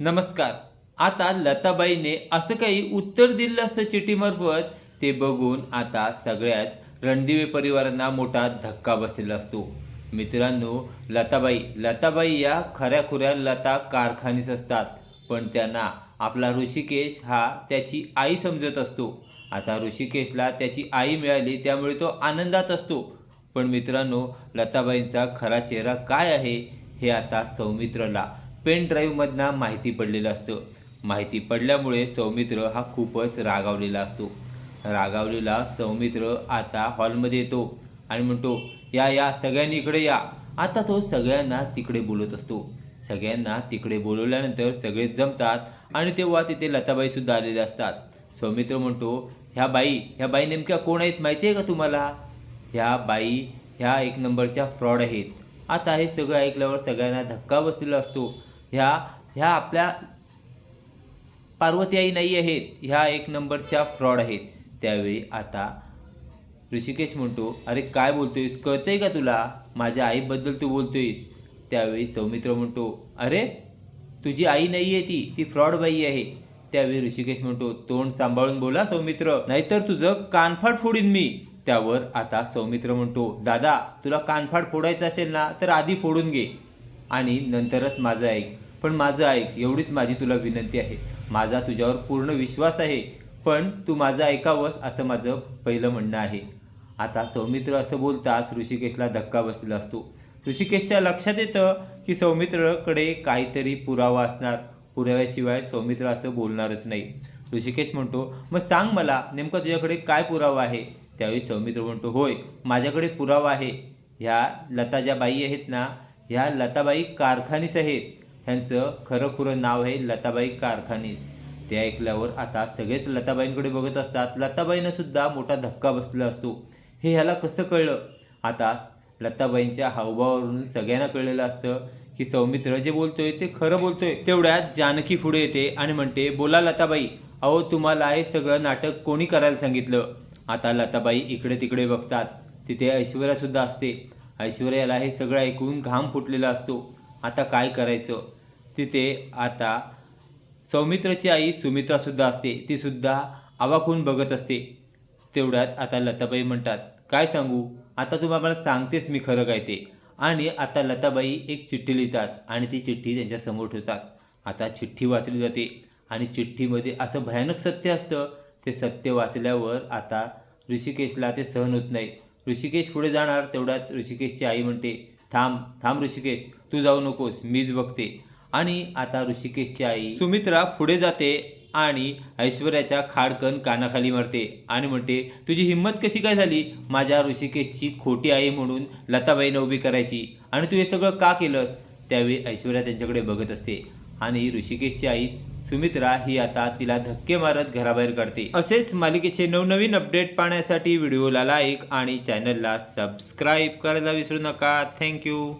नमस्कार. आता लताबाईने असं काही उत्तर दिलं असतं चिठ्ठीमार्फत ते बघून आता सगळ्याच रणदिवे परिवारांना मोठा धक्का बसलेला असतो. मित्रांनो लताबाई लताबाई या खऱ्याखुऱ्या लता कारखानीस असतात पण त्यांना आपला ऋषिकेश हा त्याची आई समजत असतो. आता ऋषिकेशला त्याची आई मिळाली त्यामुळे तो आनंदात असतो. पण मित्रांनो लताबाईंचा खरा चेहरा काय आहे हे आता सौमित्रला पेन ड्राईव्हमधनं माहिती पडलेलं असतं. माहिती पडल्यामुळे सौमित्र हा खूपच रागावलेला असतो. रागावलेला सौमित्र आता हॉलमध्ये येतो आणि म्हणतो या या सगळ्यांनी इकडे या. आता तो सगळ्यांना तिकडे बोलत असतो. सगळ्यांना तिकडे बोलवल्यानंतर सगळे जमतात आणि तेव्हा तिथे लताबाईसुद्धा आलेल्या आलेले असतात. सौमित्र म्हणतो ह्या बाई ह्या बाई नेमक्या कोण आहेत माहिती आहे का तुम्हाला? ह्या बाई ह्या एक नंबरच्या फ्रॉड आहेत. आता हे सगळं ऐकल्यावर सगळ्यांना धक्का बसलेला असतो. ह्या ह्या आपल्या पार्वती आई नाही आहेत. ह्या एक नंबरच्या फ्रॉड आहेत. त्यावेळी आता ऋषिकेश म्हणतो अरे काय बोलतोयस? कळतंय का तुला? माझ्या आईबद्दल तू बोलतोयस. त्यावेळी सौमित्र म्हणतो अरे तुझी आई नाही आहे ती. ती फ्रॉड बाई आहे. त्यावेळी ऋषिकेश म्हणतो तोंड सांभाळून बोला सौमित्र. नाहीतर तुझं कानफाट फोडीन मी. त्यावर आता सौमित्र म्हणतो दादा तुला कानफाड फोडायचं असेल ना तर आधी फोडून घे. आणि नंतरच माझं ऐक पण माझं ऐक एवढीच माझी तुला विनंती आहे. माझा तुझ्यावर पूर्ण विश्वास आहे पण तू माझं ऐकावंस असं माझं पहिलं म्हणणं आहे. आता सौमित्र असं बोलताच ऋषिकेशला धक्का बसलेला असतो. ऋषिकेशच्या लक्षात येतं की सौमित्रकडे काहीतरी पुरावा असणार. पुराव्याशिवाय सौमित्र असं बोलणारच नाही. ऋषिकेश म्हणतो मग सांग मला नेमका तुझ्याकडे काय पुरावा आहे? त्यावेळी सौमित्र म्हणतो होय माझ्याकडे पुरावा आहे. ह्या लता ज्या बाई आहेत ना ह्या लताबाई कारखानीस आहेत. ह्यांचं खरं खुरं नाव आहे लताबाई कारखानीस. ते ऐकल्यावर आता सगळेच लताबाईंकडे बघत असतात. लताबाईंना सुद्धा मोठा धक्का बसला असतो. हे ह्याला कसं कळलं? आता लताबाईंच्या हावभावावरून सगळ्यांना कळलेलं असतं की सौमित्र जे बोलतोय ते खरं बोलतोय. तेवढ्यात जानकी पुढे येते आणि म्हणते बोला लताबाई अहो तुम्हाला हे सगळं नाटक कोणी करायला सांगितलं? आता लताबाई इकडे तिकडे बघतात. तिथे ऐश्वर्यासुद्धा असते. ऐश्वर्याला हे सगळं ऐकून घाम फुटलेला असतो. आता काय करायचं? तिथे आता सौमित्राची आई सुमित्रासुद्धा असते. ती सुद्धा बघत असते. तेवढ्यात आता लताबाई म्हणतात काय सांगू? आता तू मला सांगतेच मी खरं काय ते. आणि आता लताबाई एक चिठ्ठी लिहितात आणि ती चिठ्ठी त्यांच्यासमोर ठेवतात. आता चिठ्ठी वाचली जाते. आणि चिठ्ठीमध्ये असं भयानक सत्य असतं ते सत्य वाचल्यावर आता ऋषिकेशला ते सहन होत नाही. ऋषिकेश पुढे जाणार तेवढ्यात ऋषिकेशची आई म्हणते थांब थांब ऋषिकेश तू जाऊ नकोस मीच बघते. आणि आता ऋषिकेशची आई सुमित्रा पुढे जाते आणि ऐश्वर्याच्या खाडकन कानाखाली मारते आणि म्हणते तुझी हिंमत कशी काय झाली? माझ्या ऋषिकेशची खोटी आई म्हणून लताबाईनं उभी करायची आणि तू हे सगळं का केलंस? त्यावेळी ऐश्वर्या त्यांच्याकडे बघत असते. आणि ऋषिकेशची आई सुमित्रा ही आता तिला धक्के मारत घराबाहेर काढते. असेच मालिकेचे नवनवीन अपडेट पाहण्यासाठी व्हिडिओला लाईक आणि चॅनलला सबस्क्राईब करायला विसरू नका. थँक्यू.